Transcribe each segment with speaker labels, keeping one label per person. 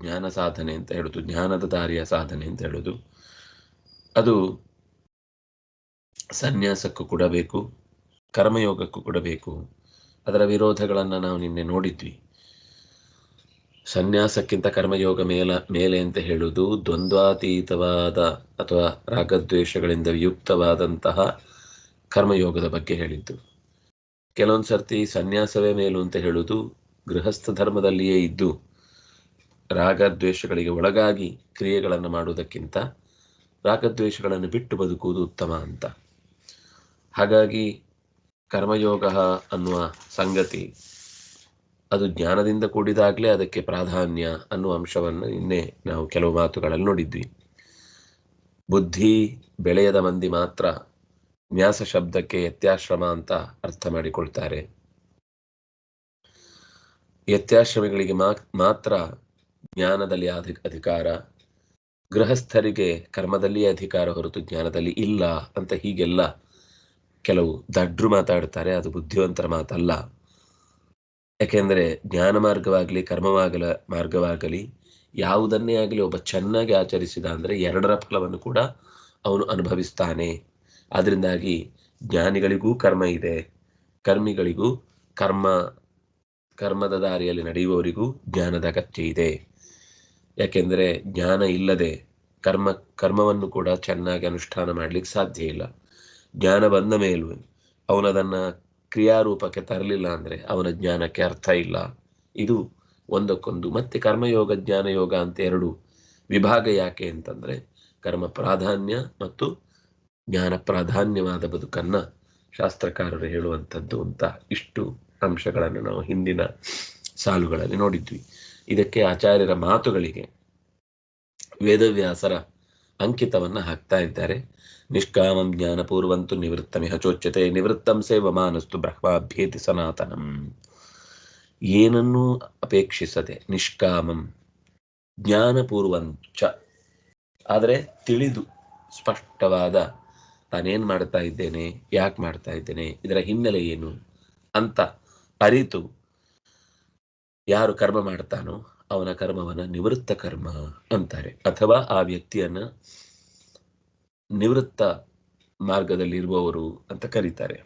Speaker 1: ಜ್ಞಾನ ಸಾಧನೆ ಅಂತ ಹೇಳುದು, ಜ್ಞಾನದ ದಾರಿಯ ಸಾಧನೆ ಅಂತ ಹೇಳುದು. ಅದು ಸನ್ಯಾಸಕ್ಕೂ ಕೂಡ ಬೇಕು, ಕರ್ಮಯೋಗಕ್ಕೂ ಕೂಡ ಬೇಕು. ಅದರ ವಿರೋಧಗಳನ್ನು ನಾವು ನಿನ್ನೆ ನೋಡಿದ್ವಿ. ಸನ್ಯಾಸಕ್ಕಿಂತ ಕರ್ಮಯೋಗ ಮೇಲ, ಮೇಲೆ ಅಂತ ಹೇಳುವುದು ದ್ವಂದ್ವಾತೀತವಾದ ಅಥವಾ ರಾಗದ್ವೇಷಗಳಿಂದ ವಿಯುಕ್ತವಾದಂತಹ ಕರ್ಮಯೋಗದ ಬಗ್ಗೆ ಹೇಳಿದ್ದು. ಕೆಲವೊಂದು ಸರ್ತಿ ಸನ್ಯಾಸವೇ ಮೇಲು ಅಂತ ಹೇಳುವುದು ಗೃಹಸ್ಥ ಧರ್ಮದಲ್ಲಿಯೇ ಇದ್ದು ರಾಗದ್ವೇಷಗಳಿಗೆ ಒಳಗಾಗಿ ಕ್ರಿಯೆಗಳನ್ನು ಮಾಡುವುದಕ್ಕಿಂತ ರಾಗದ್ವೇಷಗಳನ್ನು ಬಿಟ್ಟು ಬದುಕುವುದು ಉತ್ತಮ ಅಂತ. ಹಾಗಾಗಿ ಕರ್ಮಯೋಗ ಅನ್ನುವ ಸಂಗತಿ ಅದು ಜ್ಞಾನದಿಂದ ಕೂಡಿದಾಗಲೇ ಅದಕ್ಕೆ ಪ್ರಾಧಾನ್ಯ ಅನ್ನುವ ಅಂಶವನ್ನು ನಿನ್ನೆ ನಾವು ಕೆಲವು ಮಾತುಗಳಲ್ಲಿ ನೋಡಿದ್ವಿ. ಬುದ್ಧಿ ಬೆಳೆಯದ ಮಂದಿ ಮಾತ್ರ ನ್ಯಾಸ ಶಬ್ದಕ್ಕೆ ಯತ್ಯಾಶ್ರಮ ಅಂತ ಅರ್ಥ ಮಾಡಿಕೊಳ್ತಾರೆ. ಯತ್ಯಾಶ್ರಮಿಗಳಿಗೆ ಮಾತ್ರ ಜ್ಞಾನದಲ್ಲಿ ಅಧಿ, ಅಧಿಕಾರ, ಗೃಹಸ್ಥರಿಗೆ ಕರ್ಮದಲ್ಲಿಯೇ ಅಧಿಕಾರ ಹೊರತು ಜ್ಞಾನದಲ್ಲಿ ಇಲ್ಲ ಅಂತ ಹೀಗೆಲ್ಲ ಕೆಲವು ದಡ್ರು ಮಾತಾಡ್ತಾರೆ. ಅದು ಬುದ್ಧಿವಂತರ ಮಾತಲ್ಲ. ಯಾಕೆಂದರೆ ಜ್ಞಾನ ಮಾರ್ಗವಾಗಲಿ, ಕರ್ಮವಾಗಲ, ಮಾರ್ಗವಾಗಲಿ, ಯಾವುದನ್ನೇ ಆಗಲಿ ಒಬ್ಬ ಚೆನ್ನಾಗಿ ಆಚರಿಸಿದ ಅಂದರೆ ಎರಡರ ಫಲವನ್ನು ಕೂಡ ಅವನು ಅನುಭವಿಸ್ತಾನೆ. ಅದರಿಂದಾಗಿ ಜ್ಞಾನಿಗಳಿಗೂ ಕರ್ಮ ಇದೆ. ಕರ್ಮಿಗಳಿಗೂ ಕರ್ಮ, ಕರ್ಮದ ದಾರಿಯಲ್ಲಿ ನಡೆಯುವವರಿಗೂ ಜ್ಞಾನದ ಅಗತ್ಯ ಇದೆ. ಯಾಕೆಂದರೆ ಜ್ಞಾನ ಇಲ್ಲದೆ ಕರ್ಮ, ಕರ್ಮವನ್ನು ಕೂಡ ಚೆನ್ನಾಗಿ ಅನುಷ್ಠಾನ ಮಾಡಲಿಕ್ಕೆ ಸಾಧ್ಯ ಇಲ್ಲ. ಜ್ಞಾನ ಬಂದ ಮೇಲೂ ಅವನದನ್ನು ಕ್ರಿಯಾರೂಪಕ್ಕೆ ತರಲಿಲ್ಲ ಅಂದರೆ ಅವನ ಜ್ಞಾನಕ್ಕೆ ಅರ್ಥ ಇಲ್ಲ. ಇದು ಒಂದಕ್ಕೊಂದು. ಮತ್ತೆ ಕರ್ಮಯೋಗ ಜ್ಞಾನ ಯೋಗ ಅಂತ ಎರಡು ವಿಭಾಗ ಯಾಕೆ ಅಂತಂದರೆ ಕರ್ಮ ಪ್ರಾಧಾನ್ಯ ಮತ್ತು ಜ್ಞಾನ ಪ್ರಾಧಾನ್ಯವಾದ ಬದುಕನ್ನು ಶಾಸ್ತ್ರಕಾರರು ಹೇಳುವಂಥದ್ದು ಅಂತ ಇಷ್ಟು ಅಂಶಗಳನ್ನು ನಾವು ಹಿಂದಿನ ಸಾಲುಗಳಲ್ಲಿ ನೋಡಿದ್ವಿ. ಇದಕ್ಕೆ ಆಚಾರ್ಯರ ಮಾತುಗಳಿಗೆ ವೇದವ್ಯಾಸರ ಅಂಕಿತವನ್ನು ಹಾಕ್ತಾ ಇದ್ದಾರೆ. ನಿಷ್ಕಾಮಂ ಜ್ಞಾನಪೂರ್ವಂತು ನಿವೃತ್ತಮಿಹ ಚೋಚ್ಯತೆ, ನಿವೃತ್ತಂ ಸೇವಮಾನಸ್ತು ಬ್ರಹ್ಮಾಭ್ಯೇತಿ ಸನಾತನಂ. ಏನನ್ನೂ ಅಪೇಕ್ಷಿಸದೆ ನಿಷ್ಕಾಮಂ ಜ್ಞಾನಪೂರ್ವಂಚ. ಆದರೆ ತಿಳಿದು ಸ್ಪಷ್ಟವಾದ ತಾನೇನು ಮಾಡ್ತಾ ಇದ್ದೇನೆ, ಯಾಕೆ ಮಾಡ್ತಾ ಇದ್ದೇನೆ, ಇದರ ಹಿನ್ನೆಲೆ ಏನು ಅಂತ ಅರಿತು ಯಾರು ಕರ್ಮ ಮಾಡ್ತಾನೋ ಅವನ ಕರ್ಮವನ್ನ ನಿವೃತ್ತ ಕರ್ಮ ಅಂತಾರೆ. ಅಥವಾ ಆ ವ್ಯಕ್ತಿಯನ್ನ ನಿವೃತ್ತ ಮಾರ್ಗದಲ್ಲಿರುವವರು ಅಂತ ಕರೀತಾರೆ.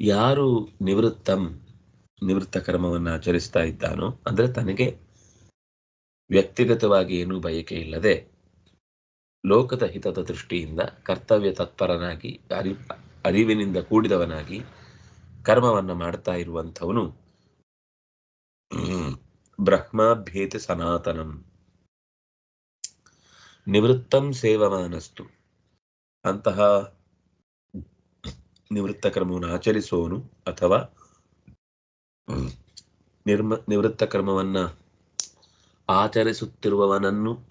Speaker 1: ಯಾರು ನಿವೃತ್ತಂ, ನಿವೃತ್ತ ಕರ್ಮವನ್ನ ಆಚರಿಸ್ತಾ ಇದ್ದಾನೋ ಅಂದ್ರೆ ತನಗೆ ವ್ಯಕ್ತಿಗತವಾಗಿ ಏನೂ ಬಯಕೆ ಇಲ್ಲದೆ ಲೋಕದ ಹಿತದ ದೃಷ್ಟಿಯಿಂದ ಕರ್ತವ್ಯ ತತ್ಪರನಾಗಿ ಅರಿ, ಅರಿವಿನಿಂದ ಕೂಡಿದವನಾಗಿ ಕರ್ಮವನ್ನು ಮಾಡ್ತಾ ಇರುವಂಥವನು ಬ್ರಹ್ಮಾಭೇತ ಸನಾತನಂ. ನಿವೃತ್ತಂ ಸೇವಮಾನಸ್ತು. ಅಂತಹ ನಿವೃತ್ತ ಕರ್ಮವನ್ನು ಆಚರಿಸೋನು ಅಥವಾ ನಿರ್ಮ ನಿವೃತ್ತ ಕರ್ಮವನ್ನ ಆಚರಿಸುತ್ತಿರುವವನನ್ನು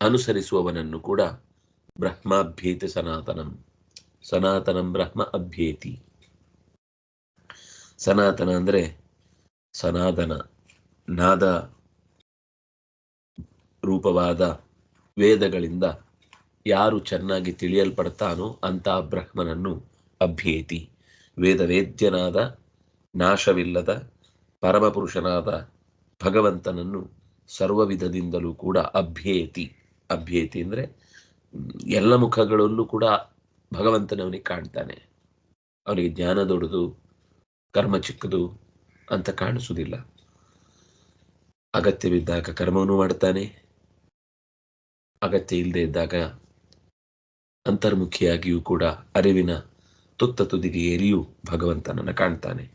Speaker 1: ಅನುಸರಿಸುವವನನ್ನು ಕೂಡ ಬ್ರಹ್ಮಾಭ್ಯೇತಿ ಸನಾತನಂ. ಸನಾತನಂ ಬ್ರಹ್ಮ ಅಭ್ಯೇತಿ. ಸನಾತನ ಅಂದ್ರೆ ಸನಾತನ, ನಾದ ರೂಪವಾದ ವೇದಗಳಿಂದ ಯಾರು ಚೆನ್ನಾಗಿ ತಿಳಿಯಲ್ಪಡ್ತಾನೋ ಅಂತ ಬ್ರಹ್ಮನನ್ನು ಅಭ್ಯೇತಿ. ವೇದವೇದ್ಯನಾದ, ನಾಶವಿಲ್ಲದ, ಪರಮಪುರುಷನಾದ ಭಗವಂತನನ್ನು ಸರ್ವವಿಧದಿಂದಲೂ ಕೂಡ ಅಭ್ಯೇತಿ. ಅಭ್ಯೇತಿ ಅಂದರೆ ಎಲ್ಲ ಮುಖಗಳಲ್ಲೂ ಕೂಡ ಭಗವಂತನವನಿಗೆ ಕಾಣ್ತಾನೆ. ಅವನಿಗೆ ಜ್ಞಾನ ದೊಡ್ಡದು ಕರ್ಮ ಚಿಕ್ಕದು ಅಂತ ಕಾಣಿಸುವುದಿಲ್ಲ. ಅಗತ್ಯವಿದ್ದಾಗ ಕರ್ಮವನ್ನು ಮಾಡ್ತಾನೆ ಅಗತ್ಯ ಇಲ್ಲದೆ ಇದ್ದಾಗ ಅಂತರ್ಮುಖಿಯಾಗಿಯೂ ಕೂಡ ಅರಿವಿನ ತುತ್ತ ತುದಿಗೆ ಏರಿಯೂ ಭಗವಂತನನ್ನು ಕಾಣ್ತಾನೆ.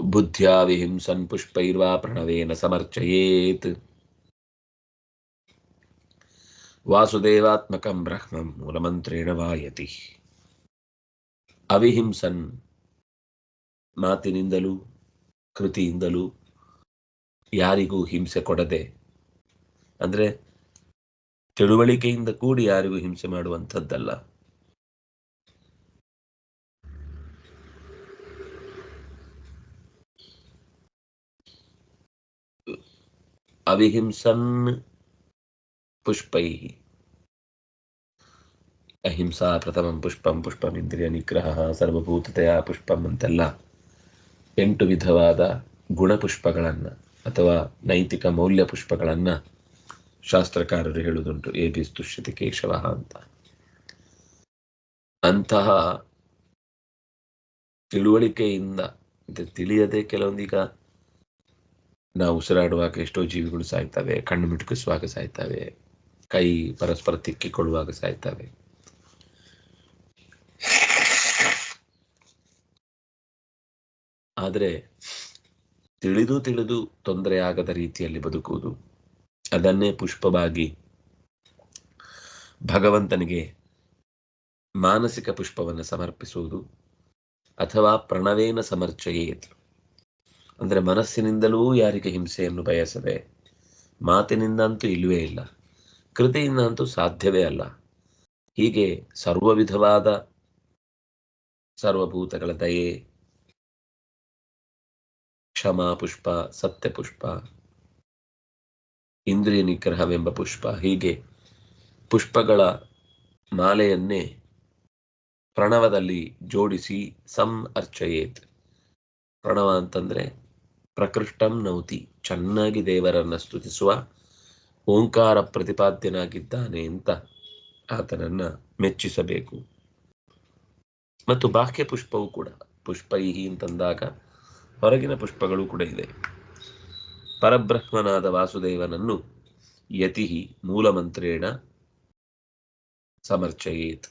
Speaker 1: ಬುದ್ಧ್ಯಾ ವಿಹಿಂಸನ್ ಪುಷ್ಪೈರ್ವಾ ಪ್ರಣವೇನ ಸಮರ್ಚಯೇತ್. ವಾಸುದೇವಾತ್ಮಕಂ ಬ್ರಹ್ಮಂ ಮೂಲಮಂತ್ರೇಣ ವಾಯತಿ. ಅವಿಹಿಂಸನ್ ಮಾತಿನಿಂದಲೂ, ಕೃತಿಯಿಂದಲೂ ಯಾರಿಗೂ ಹಿಂಸೆ ಕೊಡದೆ, ಅಂದ್ರೆ ತಿಳುವಳಿಕೆಯಿಂದ ಕೂಡಿ ಯಾರಿಗೂ ಹಿಂಸೆ ಮಾಡುವಂಥದ್ದಲ್ಲ. ಅವಿಹಿಂಸನ್ ಪುಷ್ಪೈ ಅಹಿಂಸಾ ಪ್ರಥಮಂ ಪುಷ್ಪಂ ಪುಷ್ಪಂ ಇಂದ್ರಿಯ ನಿಗ್ರಹ ಸರ್ವಭೂತತೆಯ ಪುಷ್ಪಂ ಅಂತೆಲ್ಲ. ಎಂಟು ವಿಧವಾದ ಗುಣಪುಷ್ಪಗಳನ್ನು ಅಥವಾ ನೈತಿಕ ಮೌಲ್ಯ ಪುಷ್ಪಗಳನ್ನು ಶಾಸ್ತ್ರಕಾರರು ಹೇಳುವುದುಂಟು. ಎ ಬಿ ಸ್ತುಷ್ಯತಿ ಕೇಶವ ಅಂತ. ಅಂತಹ ತಿಳುವಳಿಕೆಯಿಂದ ತಿಳಿಯದೆ ಕೆಲವೊಂದೀಗ ನಾವು ಉಸಿರಾಡುವಾಗ ಎಷ್ಟೋ ಜೀವಿಗಳು ಸಾಯ್ತವೆ, ಕಣ್ಣು ಮಿಟುಕಿಸುವಾಗ ಸಾಯ್ತವೆ, ಕೈ ಪರಸ್ಪರ ತಿಕ್ಕಿಕೊಳ್ಳುವಾಗ ಸಾಯ್ತವೆ. ಆದರೆ ತಿಳಿದು ತಿಳಿದು ತೊಂದರೆ ಆಗದ ರೀತಿಯಲ್ಲಿ ಬದುಕುವುದು, ಅದನ್ನೇ ಪುಷ್ಪವಾಗಿ ಭಗವಂತನಿಗೆ ಮಾನಸಿಕ ಪುಷ್ಪವನ್ನು ಸಮರ್ಪಿಸುವುದು ಅಥವಾ ಪ್ರಣವೇನ ಸಮರ್ಚಯೇತ್ ಅಂದರೆ ಮನಸ್ಸಿನಿಂದಲೂ ಯಾರಿಗೆ ಹಿಂಸೆಯನ್ನು ಬಯಸದೆ, ಮಾತಿನಿಂದಂತೂ ಇಲ್ಲವೇ ಇಲ್ಲ ಕೃತಿಯಿಂದ ಅಂತೂ ಸಾಧ್ಯವೇ ಅಲ್ಲ. ಹೀಗೆ ಸರ್ವವಿಧವಾದ ಸರ್ವಭೂತಗಳ ದಯೆ ಕ್ಷಮಾ ಪುಷ್ಪ, ಸತ್ಯ ಪುಷ್ಪ, ಇಂದ್ರಿಯ ನಿಗ್ರಹವೆಂಬ ಪುಷ್ಪ, ಹೀಗೆ ಪುಷ್ಪಗಳ ಮಾಲೆಯನ್ನೇ ಪ್ರಣವದಲ್ಲಿ ಜೋಡಿಸಿ ಸಂ ಅರ್ಚಯೇತ್. ಪ್ರಣವ ಅಂತಂದ್ರೆ ಪ್ರಕೃಷ್ಟಂ ನೌತಿ, ಚೆನ್ನಾಗಿ ದೇವರನ್ನ ಸ್ತುತಿಸುವ ಓಂಕಾರ ಪ್ರತಿಪಾದ್ಯನಾಗಿದ್ದಾನೆ ಅಂತ ಆತನನ್ನ ಮೆಚ್ಚಿಸಬೇಕು. ಮತ್ತು ಬಾಹ್ಯ ಪುಷ್ಪವು ಕೂಡ, ಪುಷ್ಪೈಹಿ ಅಂತಂದಾಗ ಹೊರಗಿನ ಪುಷ್ಪಗಳು ಕೂಡ ಇದೆ. ಪರಬ್ರಹ್ಮನಾದ ವಾಸುದೇವನನ್ನು ಯತಿ ಮೂಲಮಂತ್ರೇಣ ಸಮರ್ಚಯೇತ್.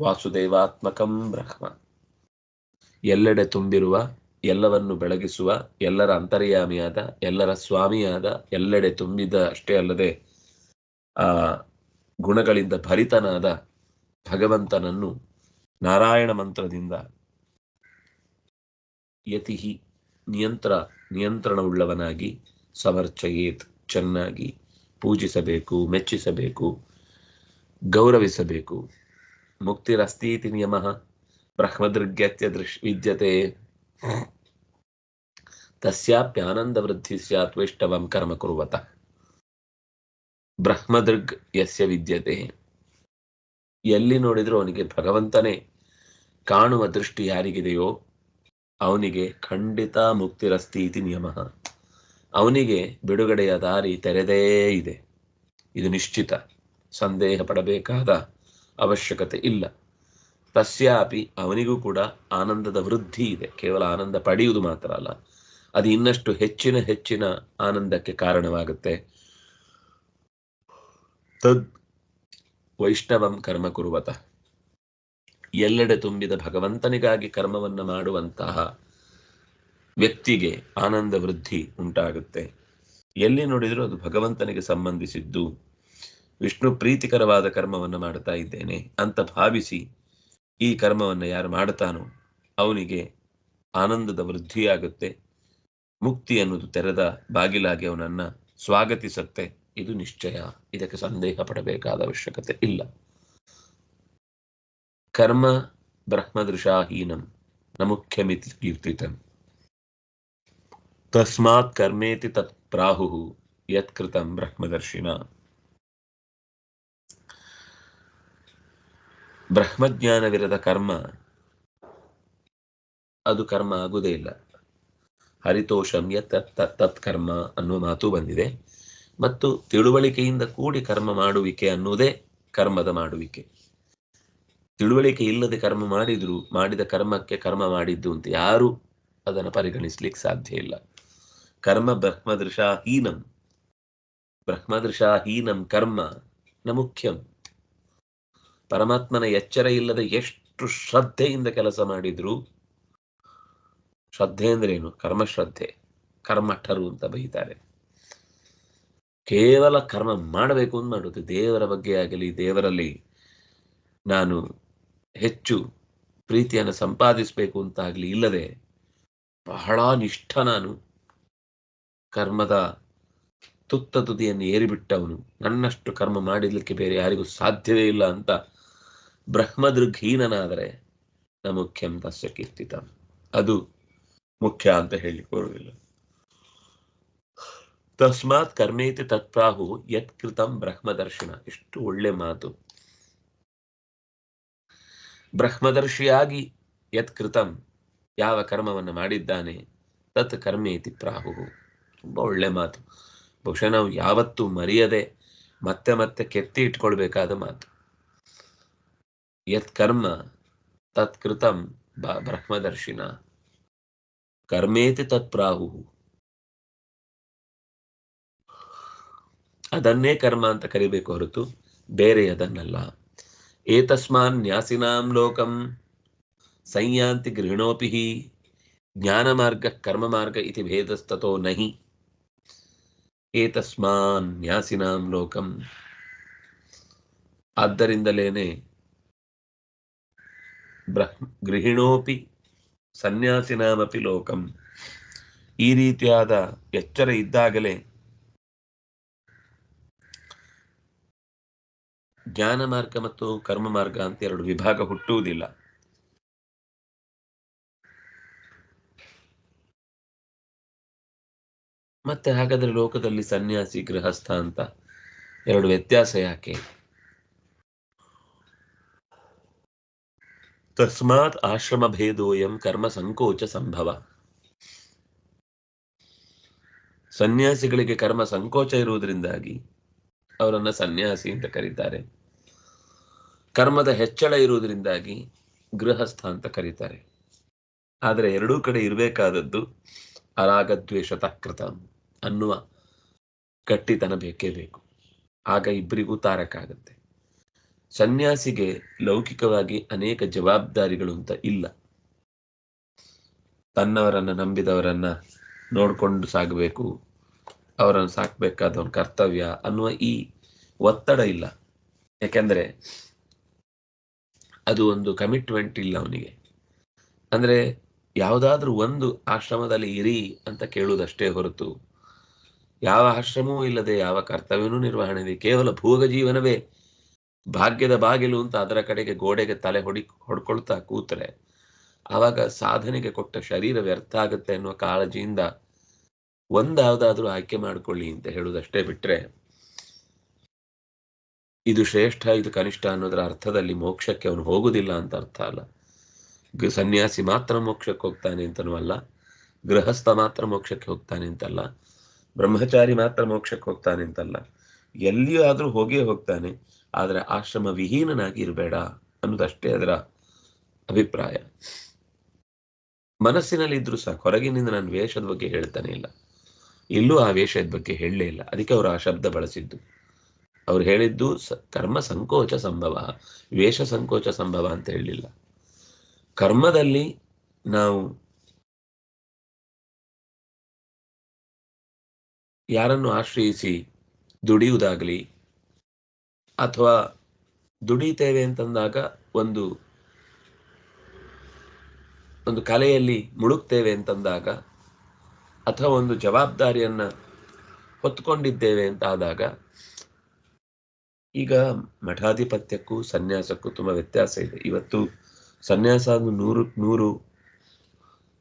Speaker 1: ವಾಸುದೇವಾತ್ಮಕಂ ಬ್ರಹ್ಮ. ಎಲ್ಲೆಡೆ ತುಂಬಿರುವ, ಎಲ್ಲವನ್ನು ಬೆಳಗಿಸುವ, ಎಲ್ಲರ ಅಂತರ್ಯಾಮಿಯಾದ, ಎಲ್ಲರ ಸ್ವಾಮಿಯಾದ, ಎಲ್ಲೆಡೆ ತುಂಬಿದ ಅಷ್ಟೇ ಅಲ್ಲದೆ, ಆ, ಗುಣಗಳಿಂದ ಭರಿತನಾದ ಭಗವಂತನನ್ನು ನಾರಾಯಣ ಮಂತ್ರದಿಂದ ಯತಿ ನಿಯಂತ್ರ, ನಿಯಂತ್ರಣವುಳ್ಳವನಾಗಿ ಸಮರ್ಚಯೇತ್, ಚೆನ್ನಾಗಿ ಪೂಜಿಸಬೇಕು, ಮೆಚ್ಚಿಸಬೇಕು, ಗೌರವಿಸಬೇಕು. ಮುಕ್ತಿರಸ್ತೀತಿ ನಿಯಮ ಬ್ರಹ್ಮದೃಗ್ಯತ್ಯ ದೃಶ್, ವಿದ್ಯತೆ. ತಸ್ಯಾಪ್ಯಾನಂದ ವೃದ್ಧಿ ಸ್ಯಾತ್ ವೈಷ್ಣವಂ ಕರ್ಮ ಕುರುವತ. ಬ್ರಹ್ಮದೃಗ್ ಯಸ್ಯ ವಿದ್ಯತೆ. ಎಲ್ಲಿ ನೋಡಿದ್ರೂ ಅವನಿಗೆ ಭಗವಂತನೇ ಕಾಣುವ ದೃಷ್ಟಿ ಯಾರಿಗಿದೆಯೋ ಅವನಿಗೆ ಖಂಡಿತ ಮುಕ್ತಿರಸ್ತೀತಿ ನಿಯಮ. ಅವನಿಗೆ ಬಿಡುಗಡೆಯ ದಾರಿ ತೆರೆದೇ ಇದೆ. ಇದು ನಿಶ್ಚಿತ. ಸಂದೇಹ ಪಡಬೇಕಾದ ಅವಶ್ಯಕತೆ ಇಲ್ಲ. ತಸ್ಯಾಪಿ ಅವನಿಗೂ ಕೂಡ ಆನಂದದ ವೃದ್ಧಿ ಇದೆ. ಕೇವಲ ಆನಂದ ಪಡೆಯುವುದು ಮಾತ್ರ ಅಲ್ಲ. ಅದು ಇನ್ನಷ್ಟು ಹೆಚ್ಚಿನ ಹೆಚ್ಚಿನ ಆನಂದಕ್ಕೆ ಕಾರಣವಾಗುತ್ತೆ. ತದ್ ವೈಷ್ಣವಂ ಕರ್ಮ ಕುರುವತ. ಎಲ್ಲೆಡೆ ತುಂಬಿದ ಭಗವಂತನಿಗಾಗಿ ಕರ್ಮವನ್ನು ಮಾಡುವಂತಹ ವ್ಯಕ್ತಿಗೆ ಆನಂದ ವೃದ್ಧಿ ಉಂಟಾಗುತ್ತೆ. ಎಲ್ಲಿ ನೋಡಿದರೂ ಅದು ಭಗವಂತನಿಗೆ ಸಂಬಂಧಿಸಿದ್ದು ವಿಷ್ಣು ಪ್ರೀತಿಕರವಾದ ಕರ್ಮವನ್ನು ಮಾಡ್ತಾ ಇದ್ದೇನೆ ಅಂತ ಭಾವಿಸಿ ಈ ಕರ್ಮವನ್ನು ಯಾರು ಮಾಡ್ತಾನೋ ಅವನಿಗೆ ಆನಂದದ ವೃದ್ಧಿಯಾಗುತ್ತೆ. ಮುಕ್ತಿ ಅನ್ನೋದು ತೆರೆದ ಬಾಗಿಲಾಗಿ ಅವನನ್ನ ಸ್ವಾಗತಿಸುತ್ತೆ. ಇದು ನಿಶ್ಚಯ. ಇದಕ್ಕೆ ಸಂದೇಹ ಪಡಬೇಕಾದ ಅವಶ್ಯಕತೆ ಇಲ್ಲ. ಕರ್ಮ ಬ್ರಹ್ಮದೃಶಾಹೀನಂ ನ ಮುಖ್ಯಮಿತಿ ಕೀರ್ತಿತಂ. ತಸ್ಮಾತ್ ಕರ್ಮೇತಿ ತತ್ ಪ್ರಾಹು ಯತ್ಕೃತಂ ಬ್ರಹ್ಮದರ್ಶಿನ. ಬ್ರಹ್ಮಜ್ಞಾನವಿರದ ಕರ್ಮ, ಅದು ಕರ್ಮ ಆಗುವುದೇ ಇಲ್ಲ. ಹರಿತೋಷಂ ತತ್ ತತ್ ಕರ್ಮ ಅನ್ನುವ ಮಾತು ಬಂದಿದೆ. ಮತ್ತು ತಿಳುವಳಿಕೆಯಿಂದ ಕೂಡಿ ಕರ್ಮ ಮಾಡುವಿಕೆ ಅನ್ನುವುದೇ ಕರ್ಮದ ಮಾಡುವಿಕೆ. ತಿಳುವಳಿಕೆ ಇಲ್ಲದೆ ಕರ್ಮ ಮಾಡಿದ್ರು, ಮಾಡಿದ ಕರ್ಮಕ್ಕೆ ಕರ್ಮ ಮಾಡಿದ್ದು ಅಂತ ಯಾರು ಅದನ್ನು ಪರಿಗಣಿಸ್ಲಿಕ್ಕೆ ಸಾಧ್ಯ ಇಲ್ಲ. ಕರ್ಮ ಬ್ರಹ್ಮದೃಶಾಹೀನಂ. ಬ್ರಹ್ಮದೃಶಾಹೀನಂ ಕರ್ಮ ನ ಮುಖ್ಯಂ. ಪರಮಾತ್ಮನ ಎಚ್ಚರ ಇಲ್ಲದೆ ಎಷ್ಟು ಶ್ರದ್ಧೆಯಿಂದ ಕೆಲಸ ಮಾಡಿದ್ರು, ಶ್ರದ್ಧೆ ಅಂದ್ರೇನು ಕರ್ಮಶ್ರದ್ಧೆ. ಕರ್ಮಠರು ಅಂತ ಬೈತಾರೆ ಕೇವಲ ಕರ್ಮ ಮಾಡಬೇಕು ಅಂತ ಮಾಡುತ್ತೆ ದೇವರ ಬಗ್ಗೆ ಆಗಲಿ, ದೇವರಲ್ಲಿ ನಾನು ಹೆಚ್ಚು ಪ್ರೀತಿಯನ್ನು ಸಂಪಾದಿಸಬೇಕು ಅಂತಾಗಲಿ ಇಲ್ಲದೆ ಬಹಳ ನಿಷ್ಠ ನಾನು. ಕರ್ಮದ ತುತ್ತ ತುದಿಯನ್ನು ಏರಿಬಿಟ್ಟವನು. ನನ್ನಷ್ಟು ಕರ್ಮ ಮಾಡಿರ್ಲಿಕ್ಕೆ ಬೇರೆ ಯಾರಿಗೂ ಸಾಧ್ಯವೇ ಇಲ್ಲ ಅಂತ ಬ್ರಹ್ಮದೃಘೀನನಾದರೆ ನ ಮುಖ್ಯಂ ತಸ್ಯ ಕೀರ್ತಿತ. ಅದು ಮುಖ್ಯ ಅಂತ ಹೇಳಿ ಬರುವುದಿಲ್ಲ ತಸ್ಮಾತ್ ಕರ್ಮೇತಿ ತತ್ಪ್ರಾಹು ಯತ್ಕೃತಂ ಬ್ರಹ್ಮದರ್ಶನ. ಎಷ್ಟು ಒಳ್ಳೆ ಮಾತು. ಬ್ರಹ್ಮದರ್ಶಿಯಾಗಿ ಯತ್ಕೃತಂ. ಯಾವ ಕರ್ಮವನ್ನು ಮಾಡಿದ್ದಾನೆ? ತತ್ ಕರ್ಮೇತಿ ಪ್ರಾಹು ತುಂಬ ಒಳ್ಳೆ ಮಾತು. ಬಹುಶಃ ನಾವು ಯಾವತ್ತೂ ಮರೆಯದೆ ಮತ್ತೆ ಮತ್ತೆ ಕೆತ್ತಿ ಇಟ್ಕೊಳ್ಬೇಕಾದ ಮಾತು. ಯತ್ ಕರ್ಮ ತತ್ ಕೃತಂ ಬ- ಬ್ರಹ್ಮದರ್ಶಿನ. ಕರ್ಮೇತಿ ತತ್ ಪ್ರಾಹು ಅದನ್ನೇ ಕರ್ಮ ಅಂತ ಕರಿಬೇಕು ಹೊರತು ಬೇರೆಯದನ್ನಲ್ಲ. ಏತಸ್ಮಾನ್ ಲೋಕಂ ಸಂಯಾಂತಿ ಗೃಹಿಣೋಪಿ ಹಿ ಜ್ಞಾನ ಮಾರ್ಗ ಕರ್ಮ ಮಾರ್ಗ ಇತಿ ಭೇದಸ್ತತೋ ನಹಿ ಏತಸ್ಮಾನ್ ನ್ಯಾಸಿನಾಂ ಲೋಕಂ ಆದ್ದರಿಂದಲೇನೆ ಬ್ರಹ್ಮ ಗೃಹಿಣೋಪಿ ಸನ್ಯಾಸಿನಾಮಪಿ ಲೋಕಂ ಈ ರೀತಿಯಾದ ಎಚ್ಚರ ಜ್ಞಾನ ಮಾರ್ಗ ಮತ್ತು ಕರ್ಮ ಮಾರ್ಗ ಅಂತ ಎರಡು ವಿಭಾಗ ಹುಟ್ಟುವುದಿಲ್ಲ. ಮತ್ತೆ ಹಾಗಾದ್ರೆ ಲೋಕದಲ್ಲಿ ಸನ್ಯಾಸಿ, ಗೃಹಸ್ಥ ಅಂತ ಎರಡು ವ್ಯತ್ಯಾಸ ಯಾಕೆ? ತಸ್ಮಾತ್ ಆಶ್ರಮ ಭೇದೋಯಂ ಕರ್ಮ ಸಂಕೋಚ ಸಂಭವ. ಸನ್ಯಾಸಿಗಳಿಗೆ ಕರ್ಮ ಸಂಕೋಚ ಇರುವುದರಿಂದಾಗಿ ಅವರನ್ನ ಸನ್ಯಾಸಿ ಅಂತ ಕರೀತಾರೆ. ಕರ್ಮದ ಹೆಚ್ಚಳ ಇರುವುದರಿಂದಾಗಿ ಗೃಹಸ್ಥ ಅಂತ ಕರೀತಾರೆ. ಆದರೆ ಎರಡೂ ಕಡೆ ಇರಬೇಕಾದದ್ದು ಅರಾಗದ್ವೇಷತಃ ಕೃತ ಅನ್ನುವ ಗಟ್ಟಿತನ ಬೇಕೇ ಬೇಕು. ಆಗ ಇಬ್ಬರಿಗೂ ತಾರಕಾಗತ್ತೆ ಸನ್ಯಾಸಿಗೆ ಲೌಕಿಕವಾಗಿ ಅನೇಕ ಜವಾಬ್ದಾರಿಗಳು ಅಂತ ಇಲ್ಲ. ತನ್ನವರನ್ನ ನಂಬಿದವರನ್ನ ನೋಡ್ಕೊಂಡು ಸಾಗಬೇಕು, ಅವರನ್ನು ಸಾಕ್ಬೇಕಾದವನ್ ಕರ್ತವ್ಯ ಅನ್ನುವ ಈ ಒತ್ತಡ ಇಲ್ಲ. ಯಾಕೆಂದ್ರೆ ಅದು ಒಂದು ಕಮಿಟ್ಮೆಂಟ್ ಇಲ್ಲ ಅವನಿಗೆ. ಅಂದರೆ ಯಾವುದಾದ್ರೂ ಒಂದು ಆಶ್ರಮದಲ್ಲಿ ಇರಿ ಅಂತ ಕೇಳುವುದಷ್ಟೇ ಹೊರತು, ಯಾವ ಆಶ್ರಮವೂ ಇಲ್ಲದೆ ಯಾವ ಕರ್ತವ್ಯನೂ ನಿರ್ವಹಣೆ ಇದೆ ಕೇವಲ ಭೋಗ ಜೀವನವೇ. ಭಾಗ್ಯದ ಬಾಗಿಲು ಅಂತ ಅದರ ಕಡೆಗೆ ಗೋಡೆಗೆ ತಲೆ ಹೊಡಿ, ಹೊಡ್ಕೊಳ್ತಾ ಕೂತರೆ ಆವಾಗ ಸಾಧನೆಗೆ ಕೊಟ್ಟ ಶರೀರ ವ್ಯರ್ಥ ಆಗುತ್ತೆ ಅನ್ನುವ ಕಾಳಜಿಯಿಂದ ಒಂದಾವುದಾದ್ರೂ ಆಯ್ಕೆ ಮಾಡಿಕೊಳ್ಳಿ ಅಂತ ಹೇಳುವುದಷ್ಟೇ ಬಿಟ್ರೆ ಇದು ಶ್ರೇಷ್ಠ ಇದು ಕನಿಷ್ಠ ಅನ್ನೋದರ ಅರ್ಥದಲ್ಲಿ ಮೋಕ್ಷಕ್ಕೆ ಅವನು ಹೋಗುದಿಲ್ಲ ಅಂತ ಅರ್ಥ ಅಲ್ಲ. ಸನ್ಯಾಸಿ ಮಾತ್ರ ಮೋಕ್ಷಕ್ಕೆ ಹೋಗ್ತಾನೆ ಅಂತನೂ ಅಲ್ಲ, ಗೃಹಸ್ಥ ಮಾತ್ರ ಮೋಕ್ಷಕ್ಕೆ ಹೋಗ್ತಾನೆ ಅಂತಲ್ಲ, ಬ್ರಹ್ಮಚಾರಿ ಮಾತ್ರ ಮೋಕ್ಷಕ್ಕೆ ಹೋಗ್ತಾನೆ ಅಂತಲ್ಲ. ಎಲ್ಲಿಯೂ ಆದ್ರೂ ಹೋಗೇ ಹೋಗ್ತಾನೆ, ಆದರೆ ಆಶ್ರಮ ವಿಹೀನನಾಗಿ ಇರಬೇಡ ಅನ್ನೋದಷ್ಟೇ ಅದರ ಅಭಿಪ್ರಾಯ. ಮನಸ್ಸಿನಲ್ಲಿ ಇದ್ರೂ ಸಹ ಹೊರಗಿನಿಂದ ನಾನು ವೇಷದ ಬಗ್ಗೆ ಹೇಳ್ತಾನೆ ಇಲ್ಲ. ಇಲ್ಲೂ ಆ ವೇಷದ ಬಗ್ಗೆ ಹೇಳಲೇ ಇಲ್ಲ. ಅದಕ್ಕೆ ಅವರು ಆ ಶಬ್ದ ಬಳಸಿದ್ದು. ಅವ್ರು ಹೇಳಿದ್ದು ಕರ್ಮ ಸಂಕೋಚ ಸಂಭವ. ವೇಷ ಸಂಕೋಚ ಸಂಭವ ಅಂತ ಹೇಳಲಿಲ್ಲ. ಕರ್ಮದಲ್ಲಿ ನಾವು ಯಾರನ್ನು ಆಶ್ರಯಿಸಿ ದುಡಿಯುವುದಾಗಲಿ ಅಥವಾ ದುಡಿತೇವೆ ಅಂತಂದಾಗ ಒಂದು ಒಂದು ಕಲೆಯಲ್ಲಿ ಮುಳುಗ್ತೇವೆ ಅಂತಂದಾಗ ಅಥವಾ ಒಂದು ಜವಾಬ್ದಾರಿಯನ್ನ ಹೊತ್ಕೊಂಡಿದ್ದೇವೆ ಅಂತ ಆದಾಗ ಈಗ ಮಠಾಧಿಪತ್ಯಕ್ಕೂ ಸನ್ಯಾಸಕ್ಕೂ ತುಂಬಾ ವ್ಯತ್ಯಾಸ ಇದೆ. ಇವತ್ತು ಸನ್ಯಾಸ ಅದು ನೂರು ನೂರು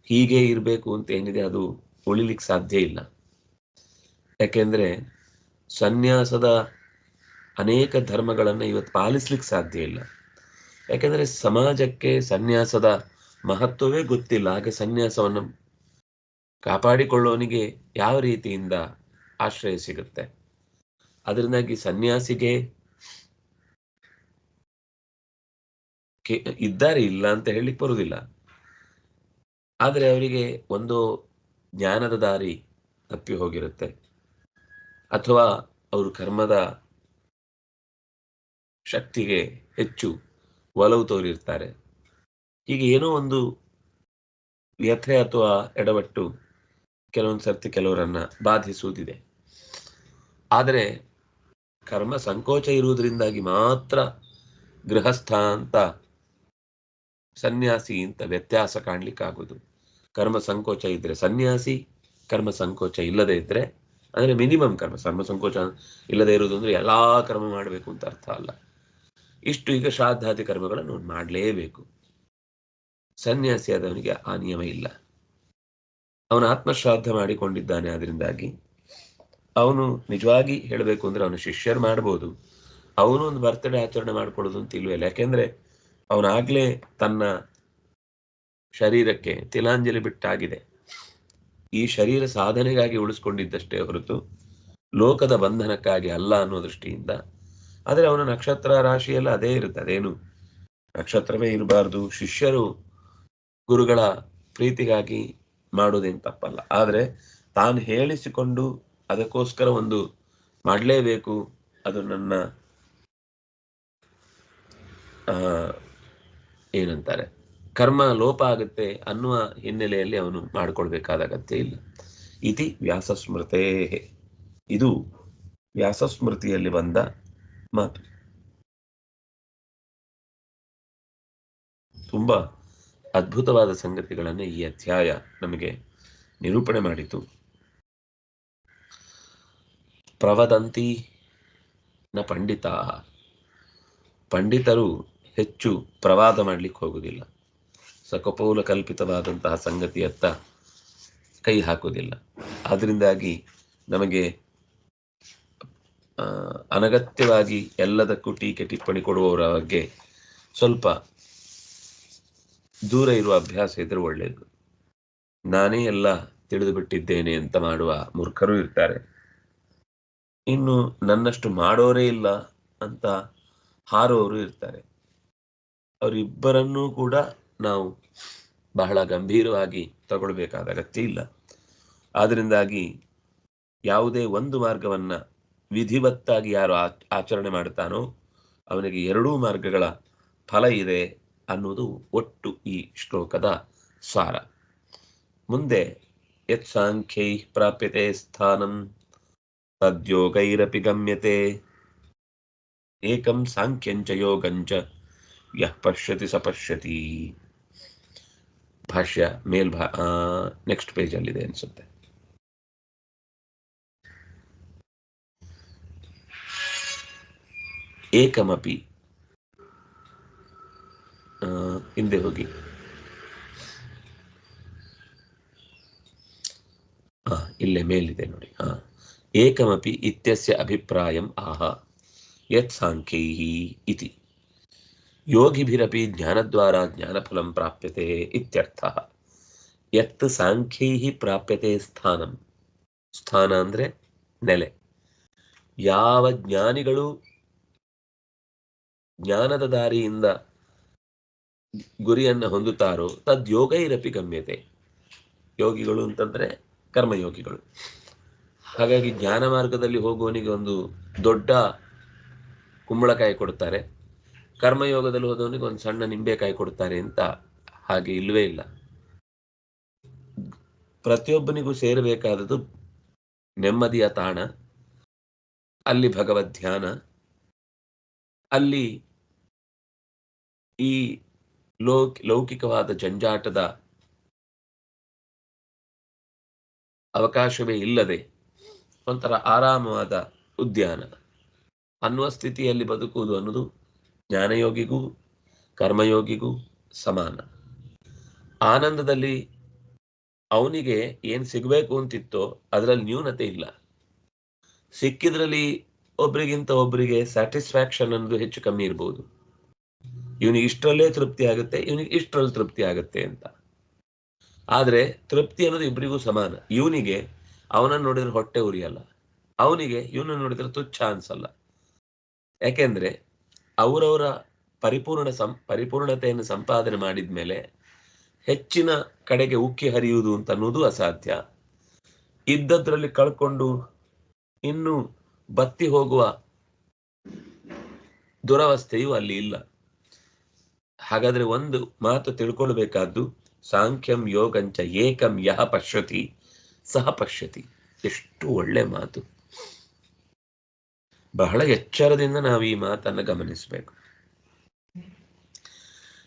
Speaker 1: ಹೀಗೆ ಇರಬೇಕು ಅಂತ ಏನಿದೆ ಅದು ಉಳಿಲಿಕ್ಕೆ ಸಾಧ್ಯ ಇಲ್ಲ. ಯಾಕೆಂದ್ರೆ ಸನ್ಯಾಸದ ಅನೇಕ ಧರ್ಮಗಳನ್ನು ಇವತ್ತು ಪಾಲಿಸ್ಲಿಕ್ಕೆ ಸಾಧ್ಯ ಇಲ್ಲ. ಯಾಕೆಂದ್ರೆ ಸಮಾಜಕ್ಕೆ ಸನ್ಯಾಸದ ಮಹತ್ವವೇ ಗೊತ್ತಿಲ್ಲ. ಹಾಗೆ ಸನ್ಯಾಸವನ್ನು ಕಾಪಾಡಿಕೊಳ್ಳೋನಿಗೆ ಯಾವ ರೀತಿಯಿಂದ ಆಶ್ರಯ ಸಿಗುತ್ತೆ? ಅದರಿಂದಾಗಿ ಸನ್ಯಾಸಿಗೆ ಇದ್ದಾರೆ ಇಲ್ಲ ಅಂತ ಹೇಳಲಿಕ್ಕೆ ಬರುವುದಿಲ್ಲ ಆದರೆ ಅವರಿಗೆ ಒಂದು ಜ್ಞಾನದ ದಾರಿ ತಪ್ಪಿ ಹೋಗಿರುತ್ತೆ. ಅಥವಾ ಅವರು ಕರ್ಮದ ಶಕ್ತಿಗೆ ಹೆಚ್ಚು ಒಲವು ತೋರಿರ್ತಾರೆ. ಹೀಗೆ ಏನೋ ಒಂದು ವ್ಯಥೆ ಅಥವಾ ಎಡವಟ್ಟು ಕೆಲವೊಂದು ಸರ್ತಿ ಕೆಲವರನ್ನ ಬಾಧಿಸುವುದಿದೆ ಆದರೆ ಕರ್ಮ ಸಂಕೋಚ ಇರುವುದರಿಂದಾಗಿ ಮಾತ್ರ ಗೃಹಸ್ಥ ಅಂತ ಸನ್ಯಾಸಿ ಅಂತ ವ್ಯತ್ಯಾಸ ಕಾಣ್ಲಿಕ್ಕಾಗುದು. ಕರ್ಮ ಸಂಕೋಚ ಇದ್ರೆ ಸನ್ಯಾಸಿ, ಕರ್ಮ ಸಂಕೋಚ ಇಲ್ಲದೆ ಇದ್ರೆ, ಅಂದ್ರೆ ಮಿನಿಮಮ್ ಕರ್ಮ ಕರ್ಮ ಸಂಕೋಚ ಇಲ್ಲದೆ ಇರುವುದು ಅಂದ್ರೆ ಎಲ್ಲಾ ಕರ್ಮ ಮಾಡಬೇಕು ಅಂತ ಅರ್ಥ ಅಲ್ಲ. ಇಷ್ಟು ಈಗ ಶ್ರಾದ್ದಾದಿ ಕರ್ಮಗಳನ್ನು ಮಾಡಲೇಬೇಕು. ಸನ್ಯಾಸಿ ಆದವನಿಗೆ ಆ ನಿಯಮ ಇಲ್ಲ. ಅವನು ಆತ್ಮಶ್ರಾದ್ದ ಮಾಡಿಕೊಂಡಿದ್ದಾನೆ ಅದರಿಂದಾಗಿ ಅವನು ನಿಜವಾಗಿ ಹೇಳಬೇಕು ಅಂದ್ರೆ ಅವನು ಶಿಷ್ಯರು ಮಾಡ್ಬೋದು. ಅವನು ಒಂದು ಬರ್ತ್ಡೇ ಆಚರಣೆ ಮಾಡ್ಕೊಳ್ಳೋದು ಅಂತ ಇಲ್ವೇ ಯಾಕೆಂದ್ರೆ ಅವನಾಗ್ಲೇ ತನ್ನ ಶರೀರಕ್ಕೆ ತಿಲಾಂಜಲಿ ಬಿಟ್ಟಾಗಿದೆ. ಈ ಶರೀರ ಸಾಧನೆಗಾಗಿ ಉಳಿಸ್ಕೊಂಡಿದ್ದಷ್ಟೇ ಹೊರತು ಲೋಕದ ಬಂಧನಕ್ಕಾಗಿ ಅಲ್ಲ ಅನ್ನೋ ದೃಷ್ಟಿಯಿಂದ. ಆದರೆ ಅವನ ನಕ್ಷತ್ರ ರಾಶಿಯೆಲ್ಲ ಅದೇ ಇರುತ್ತೆ. ಅದೇನು ನಕ್ಷತ್ರವೇ ಇರಬಾರ್ದು, ಶಿಷ್ಯರು ಗುರುಗಳ ಪ್ರೀತಿಗಾಗಿ ಮಾಡೋದೇನು ತಪ್ಪಲ್ಲ. ಆದರೆ ತಾನು ಹೇಳಿಸಿಕೊಂಡು ಅದಕ್ಕೋಸ್ಕರ ಒಂದು ಮಾಡಲೇಬೇಕು. ಅದು ನನ್ನ ಏನಂತಾರೆ? ಕರ್ಮ ಲೋಪ ಆಗುತ್ತೆ ಅನ್ನುವ ಹಿನ್ನೆಲೆಯಲ್ಲಿ ಅವನು ಮಾಡಿಕೊಳ್ಬೇಕಾದ ಅಗತ್ಯ ಇಲ್ಲ. ಇತಿ ವ್ಯಾಸಸ್ಮೃತೇ. ಇದು ವ್ಯಾಸಸ್ಮೃತಿಯಲ್ಲಿ ಬಂದ ಮಾತು. ತುಂಬಾ ಅದ್ಭುತವಾದ ಸಂಗತಿಗಳನ್ನು ಈ ಅಧ್ಯಾಯ ನಮಗೆ ನಿರೂಪಣೆ ಮಾಡಿತು. ಪ್ರವದಂತಿ ನ ಪಂಡಿತ. ಪಂಡಿತರು ಹೆಚ್ಚು ಪ್ರವಾದ ಮಾಡಲಿಕ್ಕೆ ಹೋಗುವುದಿಲ್ಲ ಸಕಪೌಲ ಕಲ್ಪಿತವಾದಂತಹ ಸಂಗತಿಯತ್ತ ಕೈ ಹಾಕುವುದಿಲ್ಲ. ಆದ್ರಿಂದಾಗಿ ನಮಗೆ ಅನಗತ್ಯವಾಗಿ ಎಲ್ಲದಕ್ಕೂ ಟೀಕೆ ಟಿಪ್ಪಣಿ ಕೊಡುವವರ ಬಗ್ಗೆ ಸ್ವಲ್ಪ ದೂರ ಇರುವ ಅಭ್ಯಾಸ ಇದ್ರೆ ಒಳ್ಳೆಯದು ನಾನೇ ಎಲ್ಲ ತಿಳಿದು ಬಿಟ್ಟಿದ್ದೇನೆ ಅಂತ ಮಾಡುವ ಮೂರ್ಖರು ಇರ್ತಾರೆ. ಇನ್ನು ನನ್ನಷ್ಟು ಮಾಡೋರೇ ಇಲ್ಲ ಅಂತ ಹಾರೋರು ಇರ್ತಾರೆ. ಅವರಿಬ್ಬರನ್ನೂ ಕೂಡ ನಾವು ಬಹಳ ಗಂಭೀರವಾಗಿ ತಗೊಳ್ಬೇಕಾದ ಅಗತ್ಯ ಇಲ್ಲ. ಆದ್ರಿಂದಾಗಿ ಯಾವುದೇ ಒಂದು ಮಾರ್ಗವನ್ನ ವಿಧಿವತ್ತಾಗಿ ಯಾರು ಆಚರಣೆ ಮಾಡ್ತಾನೋ ಅವನಿಗೆ ಎರಡೂ ಮಾರ್ಗಗಳ ಫಲ ಇದೆ ಅನ್ನೋದು ಒಟ್ಟು ಈ ಶ್ಲೋಕದ ಸಾರ. ಮುಂದೆ ಯತ್ ಸಾಂಖ್ಯೈ ಪ್ರಾಪ್ಯತೆ ಸ್ಥಾನಂ ತದ್ಯೋಗೈರಪಿ ಗಮ್ಯತೆ. ಏಕಂ ಸಾಂಖ್ಯಂಚ ಯೋಗಂಚ. ಯಃ ಪಶ್ಯತಿ ಸ ಪಶ್ಯತಿ ಭಾಷ್ಯ ಮೇಲ್ಭಾ ನೆಕ್ಸ್ಟ್ ಪೇಜ್ ಅಲ್ಲಿದೆ ಅನ್ಸುತ್ತೆ. ಏಕಮಪಿ ಹಿಂದೆ ಹೋಗಿ. ಇಲ್ಲೇ ಮೇಲಿದೆ ನೋಡಿ. ಹಾ ಏಕಮಪಿ ಇತ್ಯಸ್ಯ ಅಭಿಪ್ರಾಯಂ ಆಹ ಯತ್ ಸಾಂಖ್ಯೈ ಇತಿ. ಯೋಗಿಭಿರಪಿ ಜ್ಞಾನದ್ವಾರ ಜ್ಞಾನಫಲಂ ಪ್ರಾಪ್ಯತೆ ಇತ್ಯರ್ಥ. ಯತ್ ಸಾಂಖ್ಯೈ ಪ್ರಾಪ್ಯತೆ ಸ್ಥಾನಂ. ಸ್ಥಾನ ಅಂದ್ರೆ ನೆಲೆ. ಯಾವ ಜ್ಞಾನಿಗಳು ಜ್ಞಾನದ ದಾರಿಯಿಂದ ಗುರಿಯನ್ನು ಹೊಂದುತ್ತಾರೋ ತದ್ಯೋಗೈರಪಿ ಗಮ್ಯತೆ. ಯೋಗಿಗಳು ಅಂತಂದ್ರೆ ಕರ್ಮಯೋಗಿಗಳು. ಹಾಗಾಗಿ ಜ್ಞಾನ ಮಾರ್ಗದಲ್ಲಿ ಹೋಗುವವನಿಗೆ ಒಂದು ದೊಡ್ಡ ಕುಂಬಳಕಾಯಿ ಕೊಡ್ತಾರೆ ಕರ್ಮಯೋಗದಲ್ಲಿ ಹೋದವನಿಗೆ ಒಂದು ಸಣ್ಣ ನಿಂಬೆಕಾಯಿ ಕೊಡ್ತಾರೆ ಅಂತ ಹಾಗೆ ಇಲ್ವೇ ಇಲ್ಲ. ಪ್ರತಿಯೊಬ್ಬನಿಗೂ ಸೇರಬೇಕಾದದ್ದು ನೆಮ್ಮದಿಯ ತಾಣ, ಅಲ್ಲಿ ಭಗವದ್ ಧ್ಯಾನ, ಅಲ್ಲಿ ಈ ಲೋಕ್, ಲೌಕಿಕವಾದ ಜಂಜಾಟದ ಅವಕಾಶವೇ ಇಲ್ಲದೆ ಒಂಥರ ಆರಾಮವಾದ ಉದ್ಯಾನ. ಅನ್ನುವ ಸ್ಥಿತಿಯಲ್ಲಿ ಬದುಕುವುದು ಅನ್ನೋದು ಜ್ಞಾನಯೋಗಿಗೂ ಕರ್ಮಯೋಗಿಗೂ ಸಮಾನ. ಆನಂದದಲ್ಲಿ ಅವನಿಗೆ ಏನ್ ಸಿಗಬೇಕು ಅಂತಿತ್ತೋ ಅದರಲ್ಲಿ ನ್ಯೂನತೆ ಇಲ್ಲ. ಸಿಕ್ಕಿದ್ರಲ್ಲಿ ಒಬ್ರಿಗಿಂತ ಒಬ್ರಿಗೆ ಸ್ಯಾಟಿಸ್ಫ್ಯಾಕ್ಷನ್ ಅನ್ನೋದು ಹೆಚ್ಚು ಕಮ್ಮಿ ಇರ್ಬೋದು. ಇವನಿಗೆ ಇಷ್ಟರಲ್ಲೇ ತೃಪ್ತಿ ಆಗುತ್ತೆ, ಇವನಿಗೆ ಇಷ್ಟರಲ್ಲಿ ತೃಪ್ತಿ ಆಗುತ್ತೆ ಅಂತ. ಆದ್ರೆ ತೃಪ್ತಿ ಅನ್ನೋದು ಇಬ್ಬರಿಗೂ ಸಮಾನ. ಇವನಿಗೆ ಅವನನ್ನು ನೋಡಿದ್ರೆ ಹೊಟ್ಟೆ ಉರಿಯಲ್ಲ. ಅವನಿಗೆ ಇವನನ್ನು ನೋಡಿದ್ರೆ ತುಚ್ಛ ಅನ್ಸಲ್ಲ. ಯಾಕೆಂದ್ರೆ ಅವರವರ ಪರಿಪೂರ್ಣ ಸಂ, ಪರಿಪೂರ್ಣತೆಯನ್ನು ಸಂಪಾದನೆ ಮಾಡಿದ್ಮೇಲೆ ಹೆಚ್ಚಿನ ಕಡೆಗೆ ಉಕ್ಕಿ ಹರಿಯುವುದು ಅಂತ ಅನ್ನೋದು ಅಸಾಧ್ಯ. ಇದ್ದದ್ರಲ್ಲಿ ಕಳ್ಕೊಂಡು ಇನ್ನು ಬತ್ತಿ ಹೋಗುವ ದುರವಸ್ಥೆಯು ಅಲ್ಲಿ ಇಲ್ಲ. ಹಾಗಾದ್ರೆ ಒಂದು ಮಾತು ತಿಳ್ಕೊಳ್ಬೇಕಾದ್ದು, ಸಾಂಖ್ಯಂ ಯೋಗಂಚ ಏಕಂ ಯಹ ಪಶ್ಯತಿ, ಸಹ ಪಶ್ಯತಿ. ಎಷ್ಟು ಒಳ್ಳೆ ಮಾತು. ಬಹಳ ಎಚ್ಚರದಿಂದ ನಾವು ಈ ಮಾತನ್ನು ಗಮನಿಸಬೇಕು.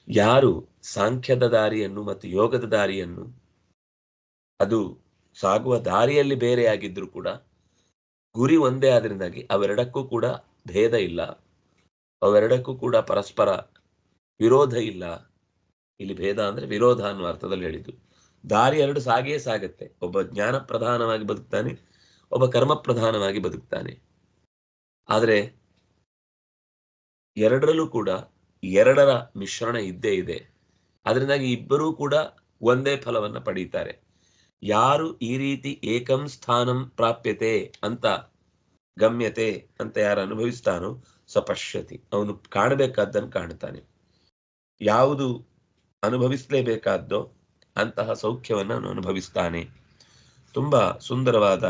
Speaker 1: ಯಾರು ಸಾಂಖ್ಯದ ದಾರಿಯನ್ನು ಮತ್ತು ಯೋಗದ ದಾರಿಯನ್ನು, ಅದು ಸಾಗುವ ದಾರಿಯಲ್ಲಿ ಬೇರೆಯಾಗಿದ್ರೂ ಕೂಡ ಗುರಿ ಒಂದೇ ಆದ್ರಿಂದಾಗಿ ಅವೆರಡಕ್ಕೂ ಕೂಡ ಭೇದ ಇಲ್ಲ. ಅವೆರಡಕ್ಕೂ ಕೂಡ ಪರಸ್ಪರ ವಿರೋಧ ಇಲ್ಲ. ಇಲ್ಲಿ ಭೇದ ಅಂದ್ರೆ ವಿರೋಧ ಅನ್ನುವ ಅರ್ಥದಲ್ಲಿ ಹೇಳಿದ್ದು. ದಾರಿ ಎರಡು ಸಾಗಿಯೇ ಸಾಗತ್ತೆ. ಒಬ್ಬ ಜ್ಞಾನ ಪ್ರಧಾನವಾಗಿ ಬದುಕ್ತಾನೆ, ಒಬ್ಬ ಕರ್ಮ ಪ್ರಧಾನವಾಗಿ ಬದುಕ್ತಾನೆ. ಆದರೆ ಎರಡರಲ್ಲೂ ಕೂಡ ಎರಡರ ಮಿಶ್ರಣ ಇದ್ದೇ ಇದೆ. ಅದರಿಂದಾಗಿ ಇಬ್ಬರೂ ಕೂಡ ಒಂದೇ ಫಲವನ್ನ ಪಡೀತಾರೆ. ಯಾರು ಈ ರೀತಿ ಏಕಂ ಸ್ಥಾನಂ ಪ್ರಾಪ್ಯತೆ ಅಂತ ಗಮ್ಯತೆ ಅಂತ ಯಾರು ಅನುಭವಿಸ್ತಾನೋ ಸಪಶ್ಯತಿ ಅವನು ಕಾಣಬೇಕಾದ್ದನ್ನು ಕಾಣ್ತಾನೆ ಯಾವುದು ಅನುಭವಿಸಲೇಬೇಕಾದ್ದೋ ಅಂತಹ ಸೌಖ್ಯವನ್ನು ಅವನು ಅನುಭವಿಸ್ತಾನೆ. ತುಂಬಾ ಸುಂದರವಾದ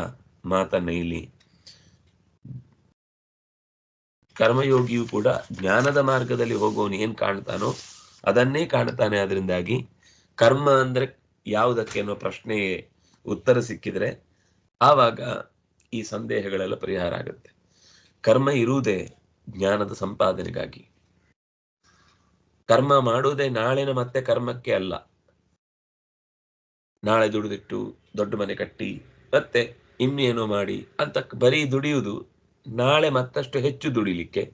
Speaker 1: ಮಾತನ್ನ ಇಲ್ಲಿ ಕರ್ಮಯೋಗಿಯು ಕೂಡ ಜ್ಞಾನದ ಮಾರ್ಗದಲ್ಲಿ ಹೋಗುವವನು ಏನ್ ಕಾಣ್ತಾನೋ ಅದನ್ನೇ ಕಾಣ್ತಾನೆ. ಅದರಿಂದಾಗಿ ಕರ್ಮ ಅಂದ್ರೆ ಯಾವುದಕ್ಕೆ ಅನ್ನೋ ಪ್ರಶ್ನೆ ಉತ್ತರ ಸಿಕ್ಕಿದ್ರೆ ಆವಾಗ ಈ ಸಂದೇಹಗಳೆಲ್ಲ ಪರಿಹಾರ ಆಗುತ್ತೆ. ಕರ್ಮ ಇರುವುದೇ ಜ್ಞಾನದ ಸಂಪಾದನೆಗಾಗಿ. ಕರ್ಮ ಮಾಡುವುದೇ ನಾಳಿನ ಮತ್ತೆ ಕರ್ಮಕ್ಕೆ ಅಲ್ಲ. ನಾಳೆ ದುಡಿದಿಟ್ಟು ದೊಡ್ಡ ಮನೆ ಕಟ್ಟಿ ಮತ್ತೆ ಇನ್ನೇನೋ ಮಾಡಿ ಅಂತ ಬರೀ ದುಡಿಯುವುದು ನಾಳೆ ಮತ್ತಷ್ಟು ಹೆಚ್ಚು ದುಡಿಲಿಕ್ಕೆ,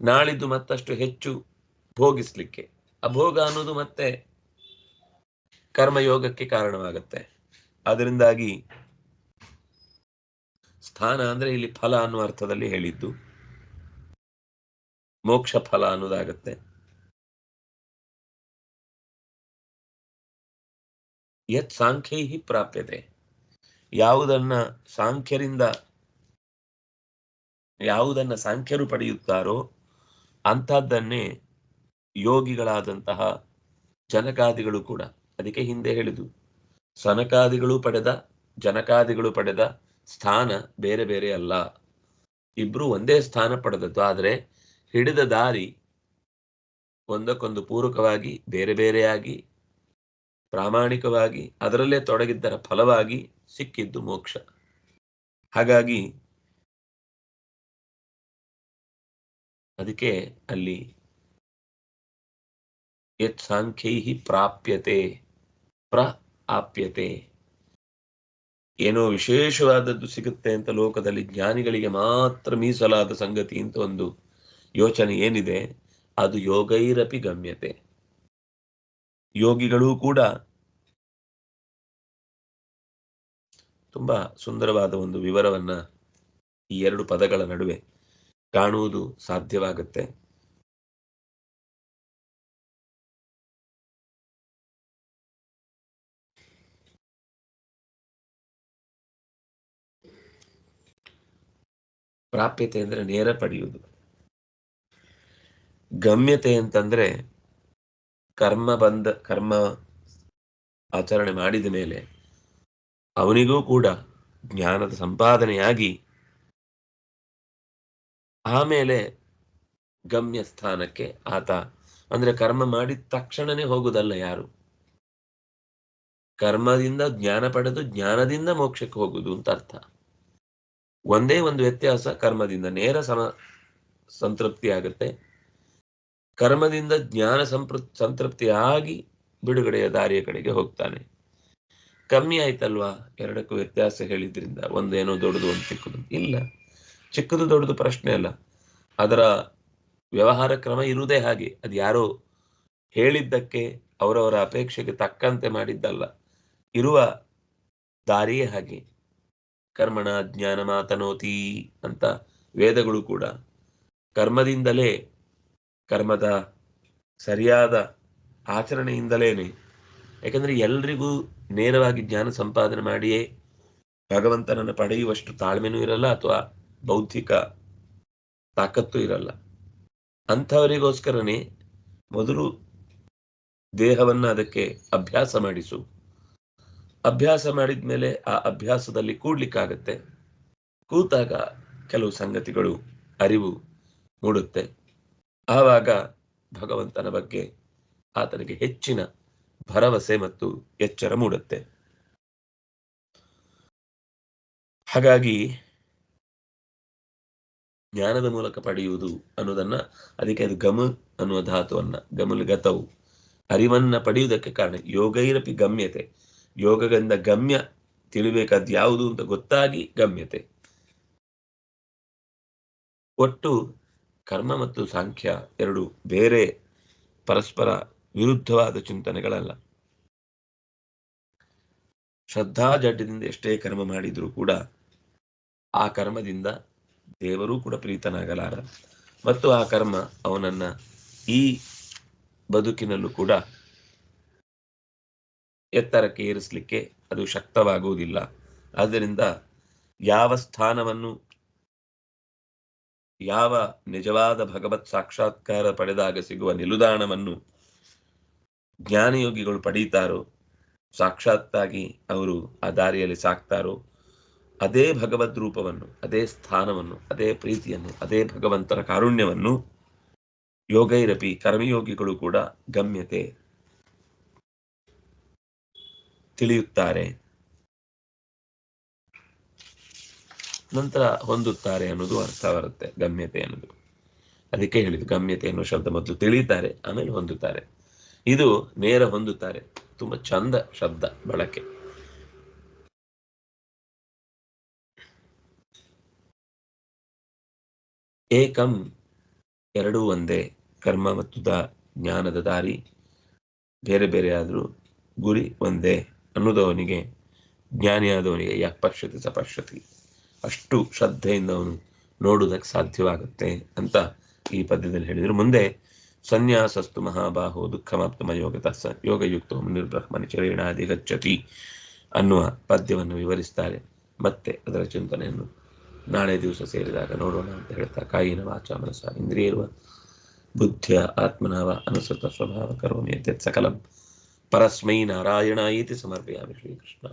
Speaker 1: ನಾಳಿದ್ದು ಮತ್ತಷ್ಟು ಹೆಚ್ಚು ಭೋಗಿಸ್ಲಿಕ್ಕೆ. ಅಭೋಗ ಅನ್ನೋದು ಮತ್ತೆ ಕರ್ಮಯೋಗಕ್ಕೆ ಕಾರಣವಾಗುತ್ತೆ. ಅದರಿಂದಾಗಿ ಸ್ಥಾನ ಅಂದ್ರೆ ಇಲ್ಲಿ ಫಲ ಅನ್ನುವ ಅರ್ಥದಲ್ಲಿ ಹೇಳಿದ್ದು. ಮೋಕ್ಷ ಫಲ ಅನ್ನೋದಾಗತ್ತೆ. ಯತ್ ಸಾಂಖ್ಯೈ ಪ್ರಾಪ್ಯತೆ. ಯಾವುದನ್ನ ಸಾಂಖ್ಯರಿಂದ ಯಾವುದನ್ನ ಸಾಂಖ್ಯರು ಪಡೆಯುತ್ತಾರೋ ಅಂಥದ್ದನ್ನೇ ಯೋಗಿಗಳಾದಂತಹ ಜನಕಾದಿಗಳು ಕೂಡ ಅದಕ್ಕೆ ಹಿಂದೆ ಹೇಳಿದು ಸನಕಾದಿಗಳು ಪಡೆದ, ಜನಕಾದಿಗಳು ಪಡೆದ ಸ್ಥಾನ ಬೇರೆ ಬೇರೆ ಅಲ್ಲ. ಇಬ್ರು ಒಂದೇ ಸ್ಥಾನ ಪಡೆದದ್ದು. ಆದರೆ ಹಿಡಿದ ದಾರಿ ಒಂದಕ್ಕೊಂದು ಪೂರಕವಾಗಿ, ಬೇರೆ ಬೇರೆಯಾಗಿ, ಪ್ರಾಮಾಣಿಕವಾಗಿ, ಅದರಲ್ಲೇ ತೊಡಗಿದ್ದರ ಫಲವಾಗಿ ಸಿಕ್ಕಿದ್ದು ಮೋಕ್ಷ. ಹಾಗಾಗಿ ಅದಕ್ಕೆ ಅಲ್ಲಿ, ಯತ್ ಸಾಂಖ್ಯೈ ಪ್ರಾಪ್ಯತೆ, ಪ್ರ ಆಪ್ಯತೆ. ಏನೋ ವಿಶೇಷವಾದದ್ದು ಸಿಗುತ್ತೆ ಅಂತ ಲೋಕದಲ್ಲಿ ಜ್ಞಾನಿಗಳಿಗೆ ಮಾತ್ರ ಮೀಸಲಾದ ಸಂಗತಿ ಅಂತ ಒಂದು ಯೋಚನೆ ಏನಿದೆ, ಅದು ಯೋಗೈರಪಿ ಗಮ್ಯತೆ. ಯೋಗಿಗಳೂ ಕೂಡ ತುಂಬಾ ಸುಂದರವಾದ ಒಂದು ವಿವರವನ್ನ ಈ ಎರಡು ಪದಗಳ ನಡುವೆ ಕಾಣುವುದು ಸಾಧ್ಯವಾಗುತ್ತೆ. ಪ್ರಾಪ್ಯತೆ ಅಂದ್ರೆ ನೇರ ಪಡೆಯುವುದು. ಗಮ್ಯತೆ ಅಂತಂದ್ರೆ ಕರ್ಮ ಬಂದ, ಕರ್ಮ ಆಚರಣೆ ಮಾಡಿದ ಮೇಲೆ ಅವನಿಗೂ ಕೂಡ ಜ್ಞಾನದ ಸಂಪಾದನೆಯಾಗಿ ಆಮೇಲೆ ಗಮ್ಯ ಸ್ಥಾನಕ್ಕೆ ಆತ, ಅಂದ್ರೆ ಕರ್ಮ ಮಾಡಿದ ತಕ್ಷಣನೇ ಹೋಗುದಲ್ಲ ಯಾರು? ಕರ್ಮದಿಂದ ಜ್ಞಾನ ಪಡೆದು ಜ್ಞಾನದಿಂದ ಮೋಕ್ಷಕ್ಕೆ ಹೋಗುದು ಅಂತ ಅರ್ಥ. ಒಂದೇ ಒಂದು ವ್ಯತ್ಯಾಸ ಕರ್ಮದಿಂದ, ನೇರ ಸಮ, ಸಂತೃಪ್ತಿ ಆಗುತ್ತೆ. ಕರ್ಮದಿಂದ ಜ್ಞಾನ ಸಂಪೃ, ಸಂತೃಪ್ತಿಯಾಗಿ ಬಿಡುಗಡೆಯ ದಾರಿಯ ಕಡೆಗೆ ಹೋಗ್ತಾನೆ. ಕಮ್ಮಿ ಆಯ್ತಲ್ವಾ? ಎರಡಕ್ಕೂ ವ್ಯತ್ಯಾಸ ಹೇಳಿದ್ರಿಂದ ಒಂದೇನೋ ದೊಡ್ಡದು ಅಂತ ಚಿಕ್ಕದು ಇಲ್ಲ. ಚಿಕ್ಕದು ದೊಡ್ಡದು ಪ್ರಶ್ನೆ ಅಲ್ಲ. ಅದರ ವ್ಯವಹಾರ ಕ್ರಮ ಇರುವುದೇ ಹಾಗೆ. ಅದು ಯಾರೋ ಹೇಳಿದ್ದಕ್ಕೆ ಅವರವರ ಅಪೇಕ್ಷೆಗೆ ತಕ್ಕಂತೆ ಮಾಡಿದ್ದಲ್ಲ. ಇರುವ ದಾರಿಯೇ ಹಾಗೆ. ಕರ್ಮಣ ಜ್ಞಾನ ಮಾತನೋತಿ ಅಂತ ವೇದಗಳು ಕೂಡ. ಕರ್ಮದಿಂದಲೇ ಕರ್ಮದ ಸರಿಯಾದ ಆಚರಣೆಯಿಂದಲೇನೆ. ಯಾಕಂದ್ರೆ ಎಲ್ರಿಗೂ ನೇರವಾಗಿ ಜ್ಞಾನ ಸಂಪಾದನೆ ಮಾಡಿಯೇ ಭಗವಂತನನ್ನು ಪಡೆಯುವಷ್ಟು ತಾಳ್ಮೆನೂ ಇರಲ್ಲ ಅಥವಾ ಬೌದ್ಧಿಕ ತಾಕತ್ತು ಇರಲ್ಲ. ಅಂಥವರಿಗೋಸ್ಕರನೇ ಮೊದಲು ದೇಹವನ್ನ ಅದಕ್ಕೆ ಅಭ್ಯಾಸ ಮಾಡಿಸು. ಅಭ್ಯಾಸ ಮಾಡಿದ ಮೇಲೆ ಆ ಅಭ್ಯಾಸದಲ್ಲಿ ಕೂಡ್ಲಿಕ್ಕಾಗತ್ತೆ. ಕೂತಾಗ ಕೆಲವು ಸಂಗತಿಗಳು ಅರಿವು ಮೂಡುತ್ತೆ. ಆವಾಗ ಭಗವಂತನ ಬಗ್ಗೆ ಆತನಿಗೆ ಹೆಚ್ಚಿನ ಭರವಸೆ ಮತ್ತು ಎಚ್ಚರ ಮೂಡುತ್ತೆ. ಹಾಗಾಗಿ ಜ್ಞಾನದ ಮೂಲಕ ಪಡೆಯುವುದು ಅನ್ನೋದನ್ನ ಅದಕ್ಕೆ ಅದು ಗಮ ಅನ್ನುವ ಧಾತುವನ್ನ ಗಮಲ್ ಗತವು ಅರಿವನ್ನ ಪಡೆಯುವುದಕ್ಕೆ ಕಾರಣ ಯೋಗೈರಪಿ ಗಮ್ಯತೆ. ಯೋಗದಿಂದ ಗಮ್ಯ ತಿಳಿಬೇಕಾದ ಯಾವುದು ಅಂತ ಗೊತ್ತಾಗಿ ಗಮ್ಯತೆ. ಒಟ್ಟು ಕರ್ಮ ಮತ್ತು ಸಾಂಖ್ಯ ಎರಡು ಬೇರೆ ಪರಸ್ಪರ ವಿರುದ್ಧವಾದ ಚಿಂತನೆಗಳಲ್ಲ. ಶ್ರದ್ಧಾ ಜಡ್ಡದಿಂದ ಎಷ್ಟೇ ಕರ್ಮ ಮಾಡಿದರೂ ಕೂಡ ಆ ಕರ್ಮದಿಂದ ದೇವರೂ ಕೂಡ ಪ್ರೀತನಾಗಲಾರ. ಮತ್ತು ಆ ಕರ್ಮ ಅವನನ್ನ ಈ ಬದುಕಿನಲ್ಲೂ ಕೂಡ ಎತ್ತರಕ್ಕೆ ಏರಿಸಲಿಕ್ಕೆ ಅದು ಶಕ್ತವಾಗುವುದಿಲ್ಲ. ಆದ್ದರಿಂದ ಯಾವ ಸ್ಥಾನವನ್ನು ಯಾವ ನಿಜವಾದ ಭಗವತ್ ಸಾಕ್ಷಾತ್ಕಾರ ಪಡೆದಾಗ ಸಿಗುವ ನಿಲುದಾಣವನ್ನು ಜ್ಞಾನಯೋಗಿಗಳು ಪಡೀತಾರೋ, ಸಾಕ್ಷಾತ್ತಾಗಿ ಅವರು ಆ ದಾರಿಯಲ್ಲಿ ಸಾಕ್ತಾರೋ ಅದೇ ಭಗವದ್ ರೂಪವನ್ನು, ಅದೇ ಸ್ಥಾನವನ್ನು, ಅದೇ ಪ್ರೀತಿಯನ್ನು, ಅದೇ ಭಗವಂತನ ಕಾರುಣ್ಯವನ್ನು ಯೋಗೈರಪಿ ಕರ್ಮಯೋಗಿಗಳು ಕೂಡ ಗಮ್ಯತೆ ತಿಳಿಯುತ್ತಾರೆ. ನಂತರ ಹೊಂದುತ್ತಾರೆ ಅನ್ನೋದು ಅರ್ಥ ಬರುತ್ತೆ, ಗಮ್ಯತೆ ಅನ್ನೋದು. ಅದಕ್ಕೆ ಹೇಳಿದ್ದು ಗಮ್ಯತೆ ಅನ್ನೋ ಶಬ್ದ ಮೊದಲು ತಿಳಿಯುತ್ತಾರೆ ಆಮೇಲೆ ಹೊಂದುತ್ತಾರೆ. ಇದು ನೇರ ಹೊಂದುತ್ತಾರೆ, ತುಂಬಾ ಚಂದ ಶಬ್ದ ಬಳಕೆ. ಏಕಂ ಎರಡೂ ಒಂದೇ ಕರ್ಮ ಮತ್ತು ದ, ಜ್ಞಾನದ ದಾರಿ. ಬೇರೆ ಬೇರೆ ಆದರೂ ಗುರಿ ಒಂದೇ ಅನ್ನೋದವನಿಗೆ, ಜ್ಞಾನಿಯಾದವನಿಗೆ ಯಪಶ್ಯತಿ ಸಪಶ್ಯತಿ ಅಷ್ಟು ಶ್ರದ್ಧೆಯಿಂದ ಅವನು ನೋಡುವುದಕ್ಕೆ ಸಾಧ್ಯವಾಗುತ್ತೆ ಅಂತ ಈ ಪದ್ಯದಲ್ಲಿ ಹೇಳಿದರು. ಮುಂದೆ ಸನ್ಯಾಸಸ್ತು ಮಹಾಬಾಹೋ ದುಃಖಮಾಪ್ತಮ ಯೋಗತ ಸ, ಯೋಗಯುಕ್ತೋ ನಿರ್ಬ್ರಹ್ಮನಿ ಚರೇಣಾದಿ ಗಚ್ಚತಿ ಅನ್ನುವ ಪದ್ಯವನ್ನು ವಿವರಿಸ್ತಾರೆ. ಮತ್ತೆ ಅದರ ಚಿಂತನೆಯನ್ನು ನಾಳೆ ದಿವಸ ಸೇರಿದಾಗ ನೋಡೋಣ ಅಂತ ಹೇಳ್ತಾ, ಕಾಯಿನ ವಾಚ ಮನಸ ಇಂದ್ರಿಯರುವ ಬುದ್ಧಿಯ ಆತ್ಮನಾವ, ಅನುಸೃತ ಸ್ವಭಾವ, ಕರೋಮಿ ಸಕಲಂ. ಪರಸ್ಮೈ ನಾರಾಯಣ ಇತಿ ಸಮರ್ಪಯಾಮಿ ಶ್ರೀಕೃಷ್ಣ